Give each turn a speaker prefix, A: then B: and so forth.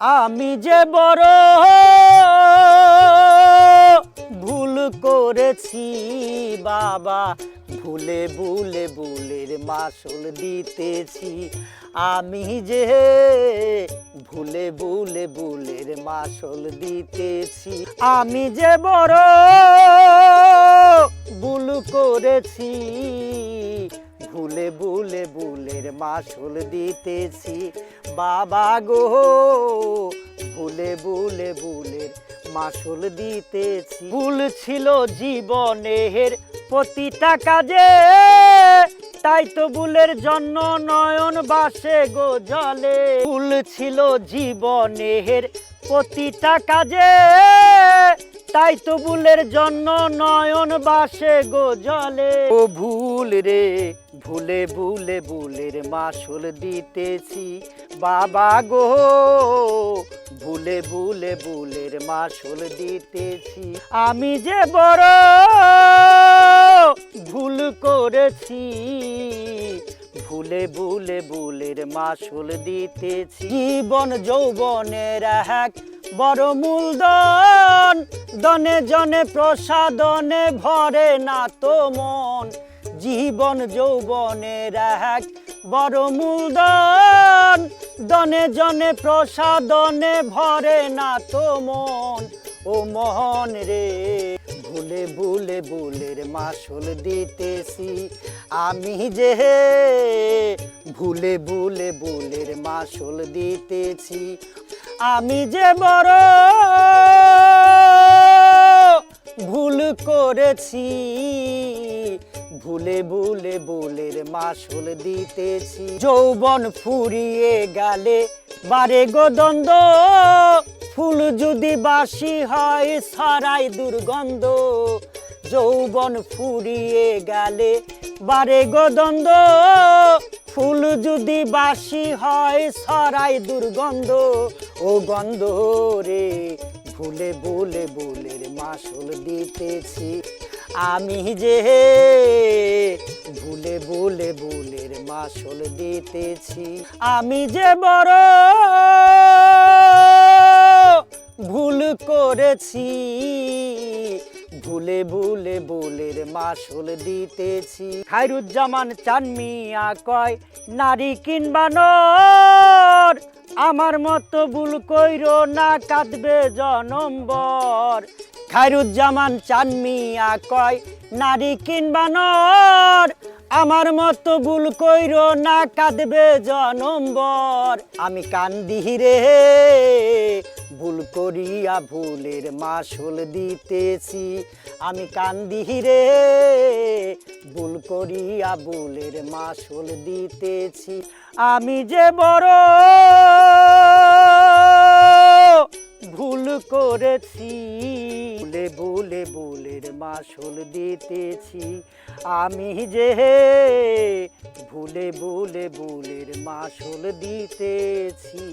A: আমি যে বড় ভুল করেছি, বাবা, ভুলে ভুলে ভুলের মাসুল দিতেছি। আমি যে ভুলে ভুলে ভুলের মাসুল দিতেছি। আমি যে বড় ভুল করেছি ভুলে ভুলের মাসুল দিতেছি। বাবা গো ভুলে ভুলে ভুলের মাসুল দিতেছি। ভুল ছিল জীবনের প্রতিটা কাজে, তাই তো বুলের জন্য নয়ন বাসে গো জলে। ভুল ছিল জীবনের প্রতিটা কাজে তাই তো ভুলের জন্য নয়ন বাসে গো জলে। ও ভুল রে, ভুলে ভুলে ভুলের মাসুল দিতেছি। বাবা গো, ভুলে ভুলে ভুলের মাসুল দিতেছি। আমি যে বড় ভুল করেছি, ভুলে ভুলে ভুলের মাসুল দিতেছি। জীবন যৌবনের এক বড় মূলধন দনে জনে প্রসাদনে ভরে না তো মন। জীবন যৌবনের এক বড় মূলধন দনে জনে প্রসাদনে ভরে না তো মন। ও মন রে, ভুলে ভুলে ভুলের মাসুল দিতেছি। আমি যে ভুলে ভুলে ভুলের মাসুল দিতেছি। আমি যে বড় ভুল করেছি, ভুলে ভুলে ভুলের মাসুল দিতেছি। যৌবন ফুরিয়ে গেলে বারে গো দ্বন্দ্ব, ফুল যদি বাসি হয় সারাই দুর্গন্ধ। যৌবন ফুরিয়ে গেলে বারে গো দ্বন্দ্ব ফুল যদি বাসি হয় সরাই দুর্গন্ধ। ও গন্ধ রে, ভুলে ভুলে ভুলের মাসুল দিতেছি। আমি যে ভুলে ভুলে ভুলের মাসুল দিতেছি। আমি যে বড় ভুল করেছি ভুলে ভুলে ভুলের মাসুল দিতেছি। খাইরুজ্জামান চানমিয়া কয়, নারী কিনবানর আমার মতো ভুল কইর না, কাঁদবে জনম্বর। খাইরুজ্জামান চানমিয়া কয়, নারী কিনবানর আমার মতো ভুল কইরো না, কাঁদবে জনম্বর। আমি কান্দি রে ভুল করিয়া ভুলের মাসুল দিতেছি। আমি কান্দি রে, ভুল করিয়া ভুলের মাসুল দিতেছি। আমি যে বড় ভুল করেছি, ভুলে ভুলে ভুলের মাসুল দিতেছি। আমি যে ভুলে ভুলে ভুলের মাসুল দিতেছি।